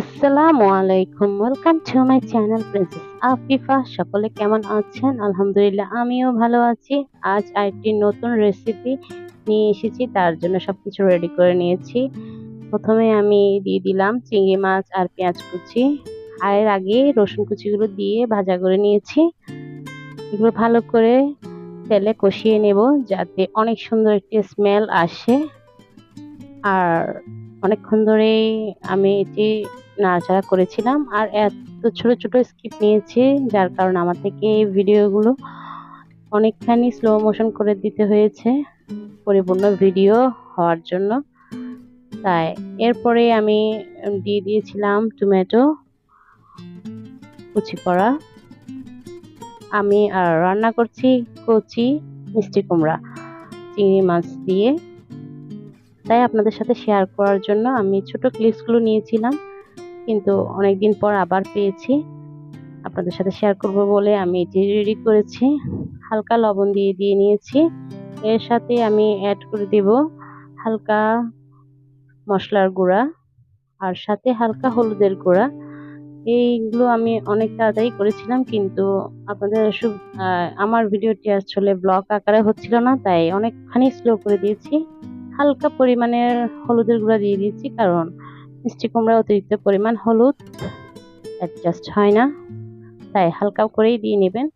আসসালামু আলাইকুম। Welcome to my channel princess Afifa সকলে কেমন আছেন? আলহামদুলিল্লাহ, আমিও ভালো আছি। আজ আরেকটি নতুন রেসিপি নিয়ে এসেছি, তার জন্য সবকিছু রেডি করে নিয়েছি। প্রথমে আমি দিয়ে দিলাম চিংড়ি মাছ আর পেঁয়াজ কুচি। আর এর আগে রসুন কুচিগুলো দিয়ে ভাজা করে নিয়েছি। এগুলো ভালো করে তেলে কষিয়ে নেব, যাতে অনেক সুন্দর একটি স্মেল আসে। আর অনেকক্ষণ ধরেই আমি এটি নাড়াচাড়া করেছিলাম আর এত ছোট ছোট স্কিপ নিয়েছি, যার কারণে আমার থেকে এই ভিডিওগুলো অনেকখানি স্লো মোশন করে দিতে হয়েছে, পরিপূর্ণ ভিডিও হওয়ার জন্য। তাই এরপরে আমি দিয়ে দিয়েছিলাম টমেটো, কুচি করা। আমি আর রান্না করছি কচি মিষ্টি কুমড়া, চিংড়ি মাছ দিয়ে। তাই আপনাদের সাথে শেয়ার করার জন্য আমি ছোট ক্লিপসগুলো নিয়েছিলাম, কিন্তু অনেকদিন পর আবার পেয়েছি। আপনাদের সাথে শেয়ার করব বলে আমি এটি রেডি করেছি। হালকা লবণ দিয়ে দিয়ে নিয়েছি। এর সাথে আমি অ্যাড করে দেব হালকা মশলার গুঁড়া আর সাথে হালকা হলুদের গুঁড়া। এইগুলো আমি অনেক তাড়াতাড়ি করেছিলাম, কিন্তু আপনাদের আমার ভিডিওটি আসলে ব্লগ আকারে হচ্ছিল না, তাই অনেকখানি স্লো করে দিয়েছি। হালকা পরিমাণের হলুদের গুঁড়া দিয়ে দিয়েছি, কারণ মিষ্টি কুমড়া অতিরিক্ত পরিমাণ হলুদ অ্যাডজাস্ট হয় না। তাই হালকা করেই দিয়ে নেবেন।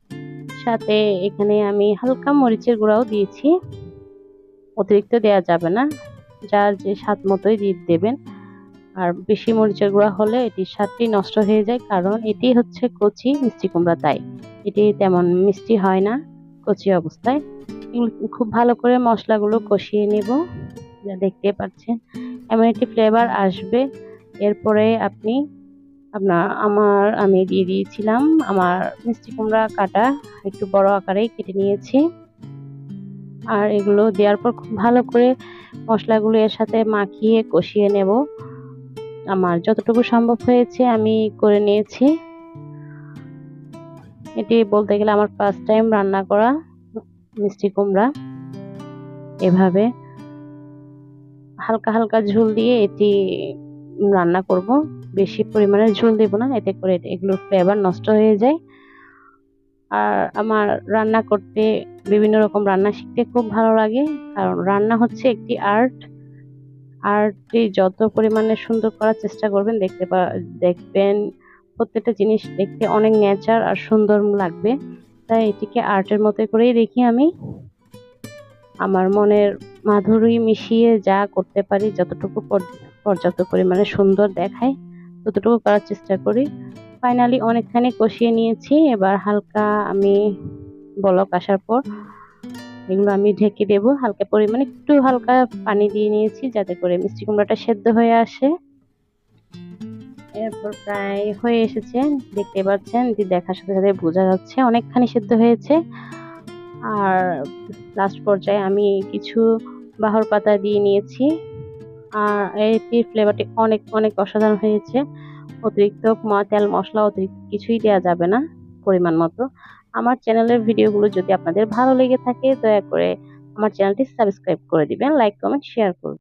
সাথে এখানে আমি হালকা মরিচের গুঁড়াও দিয়েছি। অতিরিক্ত দেওয়া যাবে না। যার যে স্বাদ মতোই দিয়ে দেবেন। আর বেশি মরিচের গুঁড়া হলে এটির স্বাদটি নষ্ট হয়ে যায়, কারণ এটি হচ্ছে কচি মিষ্টি কুমড়া, তাই এটি তেমন মিষ্টি হয় না কচি অবস্থায়। খুব ভালো করে মশলাগুলো কষিয়ে নেব, যা দেখতে পাচ্ছেন। এমন একটি ফ্লেভার আসবে। এরপরে আপনি আপনার আমার, আমি দিয়ে দিয়েছিলাম আমার মিষ্টি কুমড়া কাটা, একটু বড় আকারেই কেটে নিয়েছি। আর এগুলো দেওয়ার পর খুব ভালো করে মশলাগুলো এর সাথে মাখিয়ে কষিয়ে নেব। আমার যতটুকু সম্ভব হয়েছে আমি করে নিয়েছি। এটি বলতে গেলে আমার ফার্স্ট টাইম রান্না করা। মিষ্টি কুমড়া। এভাবে হালকা হালকা ঝোল দিয়ে এটি রান্না করব। বেশি পরিমাণে ঝোল দেব না, এতে করে এগুলোর ফ্লেভার নষ্ট হয়ে যায়। আর আমার রান্না করতে বিভিন্ন রকম রান্না শিখতে খুব ভালো লাগে, কারণ রান্না হচ্ছে একটি আর্ট আর্টটি যত পরিমাণে সুন্দর করার চেষ্টা করবেন, দেখতে পা, দেখবেন প্রত্যেকটা জিনিস দেখতে অনেক নেচার আর সুন্দর লাগবে। তাই এটিকে আর্টের মতো করেই দেখি আমি। আমার মনের মাধুরী মিশিয়ে যা করতে পারি, যতটুকু পর্যাপ্ত পরিমাণে সুন্দর দেখায়, ততটুকু করার চেষ্টা করি। ফাইনালি অনেকখানি কষিয়ে নিয়েছি। এবার হালকা আমি বলক আসার পর এগুলো আমি ঢেকে দেব। হালকা পরিমাণে একটু হালকা পানি দিয়ে নিয়েছি, যাতে করে মিষ্টি কুমড়াটা সেদ্ধ হয়ে আসে। প্রায় হয়ে এসেছে। দেখতে পাচ্ছেন যে দেখার সাথে সাথে বোঝা যাচ্ছে অনেকখানি সেদ্ধ হয়েছে। আর লাস্ট পর্যায়ে আমি কিছু বাহর পাতা দিয়ে নিয়েছি। আর এটির ফ্লেভারটি অনেক অনেক অসাধারণ হয়েছে। অতিরিক্ত তেল, মশলা, অতিরিক্ত কিছুই দেওয়া যাবে না পরিমাণ মতো। আমার চ্যানেলের ভিডিওগুলো যদি আপনাদের ভালো লেগে থাকে, দয়া করে আমার চ্যানেলটি সাবস্ক্রাইব করে দিবেন লাইক কমেন্ট শেয়ার করুন